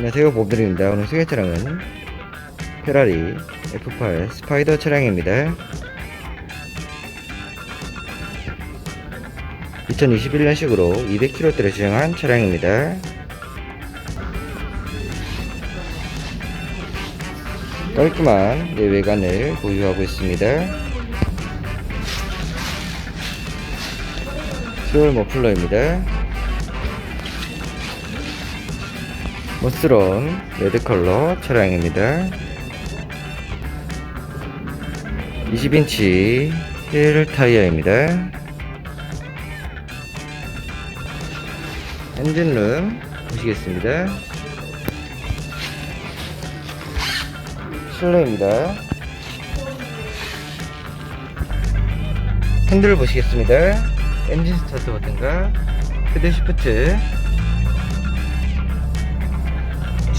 안녕하세요 보드입니다. 오늘 소개 차량은 페라리 F8 스파이더 차량입니다. 2021년식으로 200km대를 주행한 차량입니다. 깔끔한 내외관을 보유하고 있습니다. 듀얼 머플러입니다 멋스러운 레드 컬러 차량입니다. 20인치 힐 타이어입니다. 엔진룸 보시겠습니다. 실내입니다. 핸들 보시겠습니다. 엔진 스타트 버튼과 헤드 시프트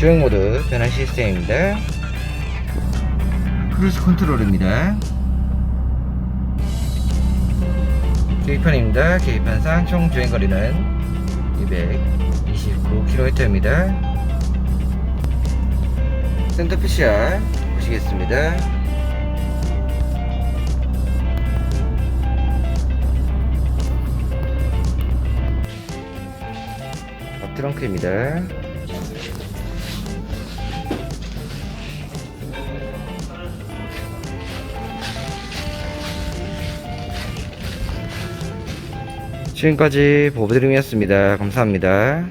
주행 모드 변환 시스템입니다. 크루즈 컨트롤입니다. 계기판입니다. 계기판상 총 주행 거리는 229km입니다. 센터 PCR 보시겠습니다. 앞 트렁크입니다. 지금까지 보드림이었습니다. 감사합니다.